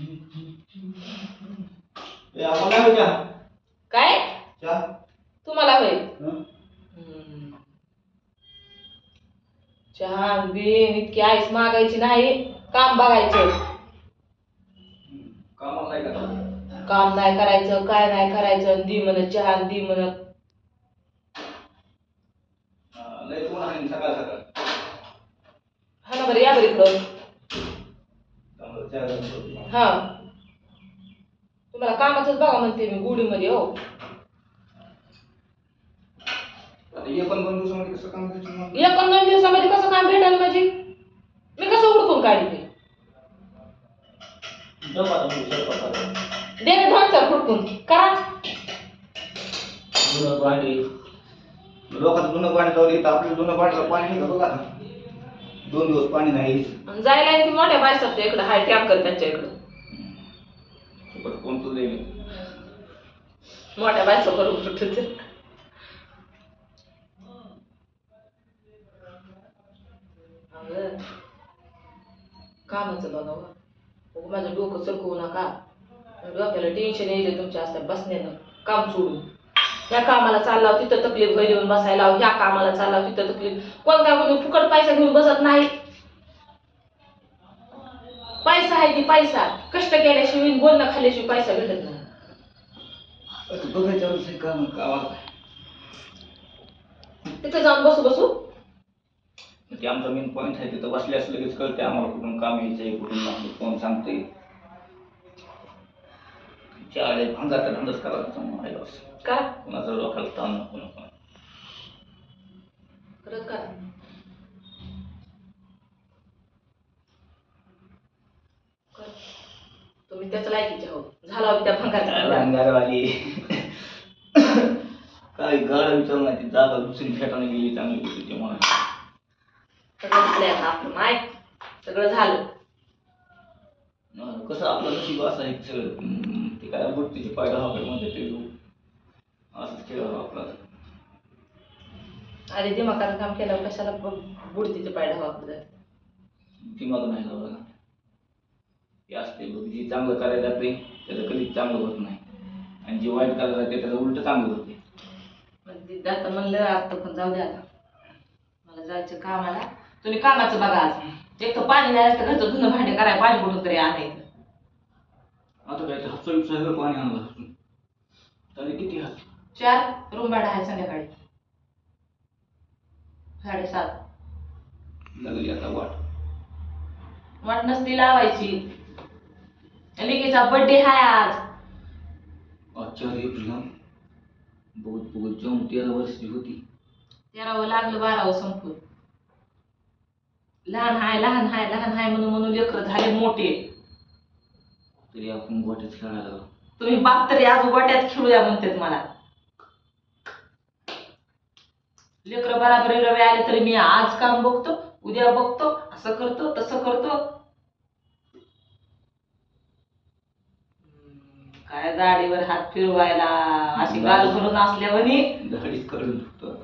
ए, नाही काय? तुम्हाला हं? हम्म. चहा बिन इतकी आईस मागायची नाही काम बघायचं. कामाला नाही का काम नाही करायचं काय नाही करायचं दी म्हणत चहा दी म्हणत हा, लय ऊन आहे सकाळ सकाळ हा ना बरं या बरं इकडं त्यामुळे चहा गरम करतो. हा कामाचंच बघा म्हणते मी गुढीमध्ये हो. हे पण दोन दिवसामध्ये कसं काम करायचं मग? एक पण दोन दिवसामध्ये कसं काम भेटायला माझी मी कसं उडकून स्वयंपाकाला. दे दोन चार फुटकून. करा. भांडी. लोकांचं जुनं पाणी जाऊ दे आपलं जुनं पाणी पाणी नाही का बघा. दोन दिवस पाणी नाही. आणि जायला ती मोठ्या बायसाच्या इकडं हाय टँकर त्यांच्या इकडं. पण कोण तू मोठ्या बायसा करून सुटते कामाचं बघा माझं डोकं सरकवू नका. डोक्याला टेन्शन येईल तुमच्या असल्या बसण्यानं. काम सोडून. या कामाला चाललाव हो, तिथं तकलीफ घरी येऊन बसायला हो. ह्या कामाला चालला हो, तिथं तकलीफ. कोण काय कोणी फुकट पैसा घेऊन बसत नाही? पैसा आहे ती पैसा. कष्ट केल्याशिवाय बोलणं खाल्ल्याशिवाय पैसा भेटत नाही. बघायच्या काम गावात तिथे जाऊन बसू बसू. ते आमचा मेन पॉईंट आहे तिथं बसल्यास लगेच कळते आम्हाला कुठून काम यायचंय कुठून नाही कोण सांगते चाळे भांगाचा धंदाच करायचा आहे बस. करा कोणाचा डोक्याला ताण नको नको. खरंच करा. करा. तुम्ही त्याच लायकीचे हो झाला होता त्या भंगारचा अंगारवाली काय गाड विचार नाही ती जागा दुसरी फेटाने गेली चांगली होती ते म्हणा सगळं झालंय आता आपलं माय. सगळं झालं. कसं आपलं नशीब असं आहे की सगळं ते काय बुट्टीची पायदा हवे मध्ये ते असंच खेळ आपला अरे दिमागाचं काम केल्यावर कशाला बुडतीचे पाय ढावा दिमाग नाही लावला. ते असते बघ जे चांगलं करायला जाते त्याचं कधीच चांगलं होत नाही. आणि जे वाईट करायला जाते त्याचं उलट चांगलं होते पण ते म्हणलं आता पण जाऊ द्या आता. मला जायचं कामाला. तुम्ही कामाचं बघा आज. एक तर पाणी नाही तर घरचं धुणं भांडे करायला पाणी कुठून तरी आणायचं. आता काय हातचं विचार पाणी आणलं तरी किती हात? चार रूम भाडं आहे संध्याकाळी. साडेसात. लागली आता वाट. वाट नसती लावायची. लिकीचा बर्थडे हाय आज. चार एप्रिल बघत बघत जाऊन तेरा वर्षाची होती. तेरावं लागलं बारावं संपून. लहान हाय लहान हाय लहान हाय म्हणून म्हणून लेकरं झाले मोठे. तरी आपण गोट्यात खेळायला लागलो. तुम्ही बाप तरी आज गोट्यात खेळूया म्हणतात मला. लेकरं बराबर रवे आले तरी मी आज काम बघतो उद्या बघतो असं करतो तसं करतो हम्म, काय दाढीवर हात फिरवायला? अशी गाल भरून असल्यावनी? दाढीच काढून आता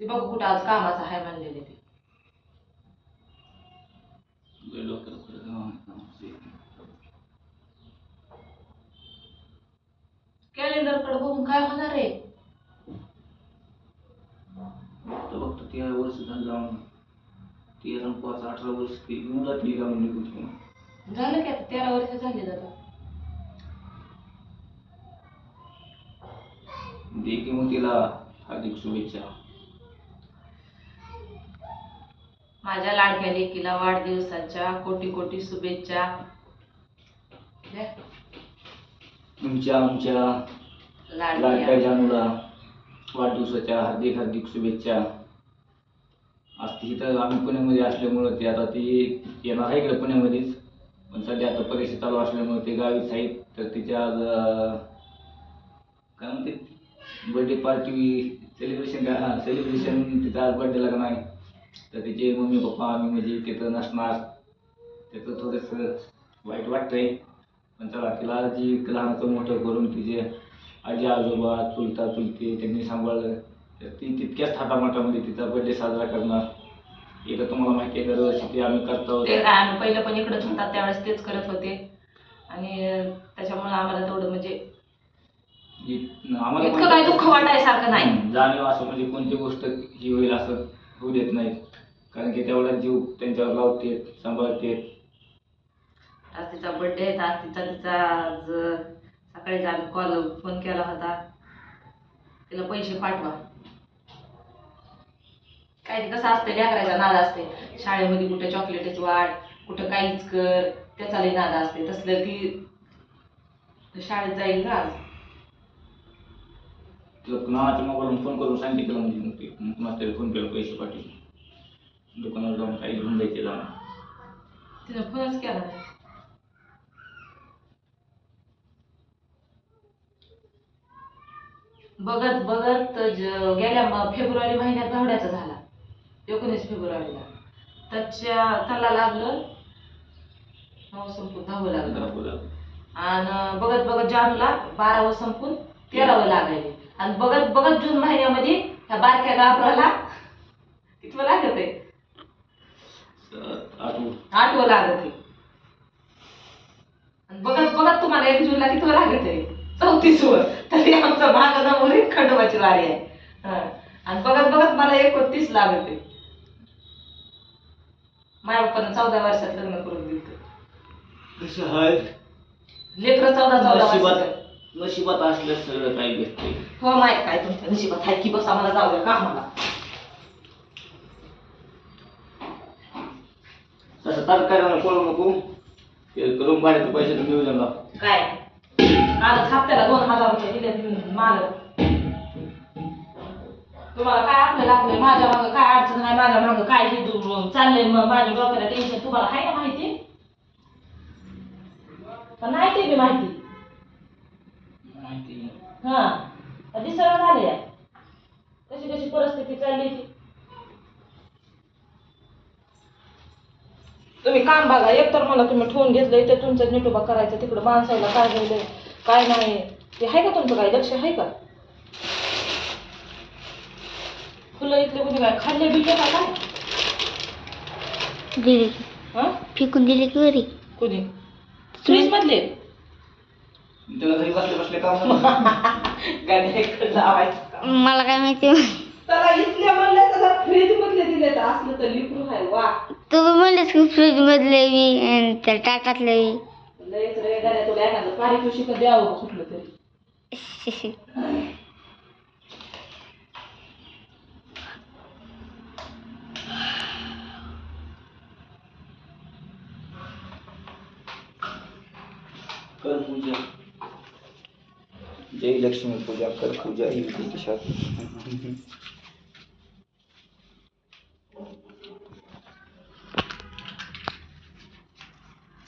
ते बघ कुठं आज कामाचं आहे म्हणलेले ते. लय डोक्याला फरक आहे, कामाचं. कॅलेंडरकडे बघून काय होणार आहे? तर बघतो तेरा वर्ष झालं जाऊन. तेरा आणि पाच अठरा वर्ष. ती घेऊन जाते झालं की आता तेरा वर्ष झाले दादा दे की मग तिला हार्दिक शुभेच्छा. माझ्या लाडक्या लेकीला वाढदिवसाच्या कोटी कोटी शुभेच्छा. तुमच्या आमच्या लाडक्या. जानूला वाढदिवसाच्या हार्दिक हार्दिक शुभेच्छा. आज ती इथं आम्ही पुण्यामध्ये असल्यामुळं ते आता ती येणार आहे इकडे पुण्यामध्येच. पण सध्या आता परीक्षा चालू असल्यामुळे ते गावीच आहेत तर तिच्या आज काय म्हणते बर्थडे पार्टी सेलिब्रेशन काय हां सेलिब्रेशन तिथं आज बर्थडे लग्न आहे तर तिचे मम्मी पप्पा आम्ही म्हणजे तिथं नसणार. त्याचं थोडंसं वाईट वाटतंय. पण चला तिला जी लहानाचं मोठं करून तिचे आजी आजोबा चुलता चुलते त्यांनी सांभाळलं. तर ती तितक्याच थाटामाटामध्ये तिचा बर्थडे साजरा करणार. इथं तुम्हाला माहिती आहे दरवर्षी ते आम्ही करतो. ते काय आम्ही पहिलं पण इकडंच होतात त्यावेळेस तेच करत होते. आणि त्याच्यामुळे आम्हाला तेवढं म्हणजे इतकं काय दुःख वाटायसारखं नाही. जाणीव असं म्हणजे कोणती गोष्ट ही होईल असं होऊ देत नाहीत कारण की तेवढा जीव त्यांच्यावर लावते सांभाळते. आज तिचा बर्थडे आहे आज तिचा तिचा आज सकाळीच आम्ही कॉल फोन केला होता. तिला पैसे पाठवा. काय ते कसं असतं लेकराचा नाद असते शाळेमध्ये कुठे चॉकलेटची वाट कुठं काहीच कर त्याचा लई नाद असते तसलं ती शाळेत जाईल ना तुला मोबाईलवरून फोन करून सांगितलं म्हणजे मग ते. मग तरी फोन केला पैसे पाठवले दुकानावर जाऊन काही घेऊन जायचे जाऊन तिनं फोनच केला. नाही बघत बघत ज- गेल्या म- फेब्रुवारी महिन्यात भावड्याचा झाला. एकोणीस फेब्रुवारीला. त्याच्या त्याला लागलं. नऊ संपून दहावं लागलं. जरा बोला. आणि बघत बघत जानूला बारावं संपून तेरावं लागायले. आणि बघत बघत जून महिन्यामध्ये ह्या बारक्या गाभराला कितवं लागत आहे? आठवू लागत आहे. आणि बघत बघत तुम्हाला एक जूनला किती लागत आहे? चौतीस वर तरी आमचा माग नंबर खंडोबाची वारी आहे. आणि बघत बघत मला एकोणतीस लागत आहे. माझ्या बाप्पानं चौदा वर्षात लग्न करून दिलं लेकरं चौदा चौदा वर्षाचं नशिबात असलं सगळं काही भेटते हो माहीत काय तुमच्या नशिबात आहे की बस आम्हाला जाऊ द्या का मला तसं तरकारीला पळू नको? ते भाड्याचे पैसे तर मिळू द्या काय? आजच हप्त्याला दोन हजार रुपये दिले मालक. तुम्हाला काय आपलं लागलंय? माझ्या मागं काय अडचण आहे माझ्या मागं काय हे चाललंय? मग माझ्या डोक्याला टेन्शन तुम्हाला आहे का माहिती? का नाही ते बी माहिती. माहिती हा. दिसणं झाले कशी कशी परिस्थिती चालली ती? तुम्ही काम बघा एक तर मला तुम्ही ठेवून घेतलंय ते तुमचं नीटोबा करायचं तिकडं माणसाला काय झालंय काय नाही. ते आहे का तुमचं काय लक्ष आहे का? फुलं इथले कुठे काय? खाल्ले बिल्ले का काय? दिली. हा? फेकून दिली की कुणी? फ्रीज मधले त्याला घरी बसले बसले काम गाडी लावायचं मला काय माहिती. त्याला इथल्या म्हणलं तर फ्रीज मधले दिले तर असलं तर लिकरू आहे वा. तू म्हणलेस की फ्रीज मधले बी आणि त्या टाकातले बी. लयच रे गाड्या तुला एखादं पारितोषिक द्यावं कुठलं तरी. कर पूजा. जय लक्ष्मी पूजा कर पूजा ही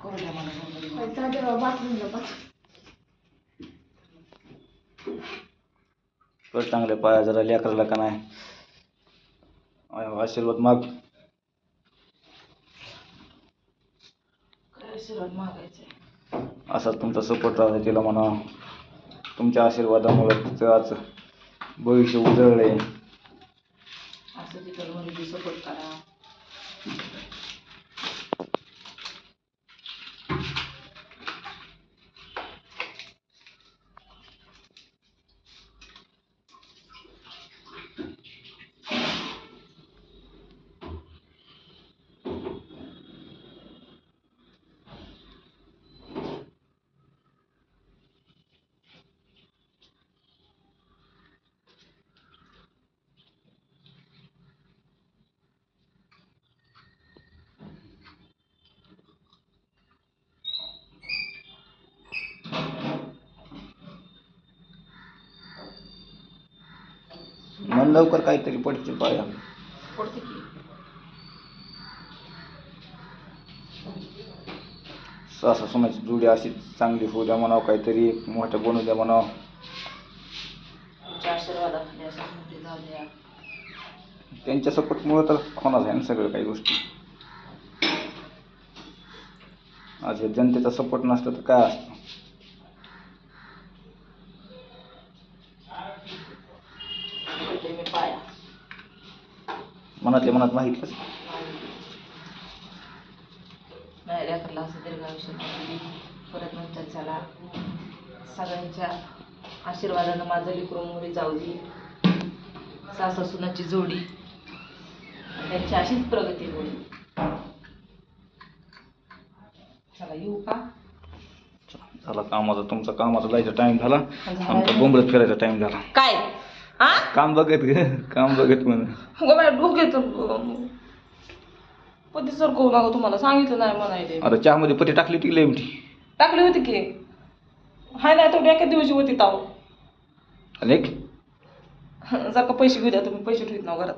करू द्या मला कर चांगले पाया जरा लेकराला का नाही? आशीर्वाद माग. आशीर्वाद मागायचंय असा तुमचा सपोर्ट राहतो तिला म्हणा. तुमच्या आशीर्वादामुळे तिचं आज भविष्य उजळले असं तिथं दिसत करा. मन लवकर काहीतरी पडते पाया. सासा सोन्याची जुडी अशी चांगली होऊ द्या म्हणावं काहीतरी मोठं बनवू द्या म्हणावं. असं द्या त्यांच्या सपोर्टमुळे तर होणार आहे ना सगळं काही गोष्टी. आज जनतेचा सपोर्ट नसतं तर काय असतं? मनातल्या मनात माहितलंच लेकरला असं आशीर्वादानं माझं जाऊ दे. सुनाची जोडी. त्यांची अशीच प्रगती होईल. चला येऊ का? कामाचा तुमचा कामाचा जायचा टाइम झाला. आमचा बोंबलत फिरायचा टाइम झाला. काय? हा? काम बघत ग काम बघत म्हण. गो बाय डोक्यात पती सरकवू नका तुम्हाला सांगितलं नाही म्हणायले. आता चहामध्ये पती टाकली टिकली मोठी? टाकली होती की. हाय नाही तर एका दिवशी होती ताव. एक? जर का पैसे घेऊ द्या तुम्ही पैसे ठेवत ना घरात.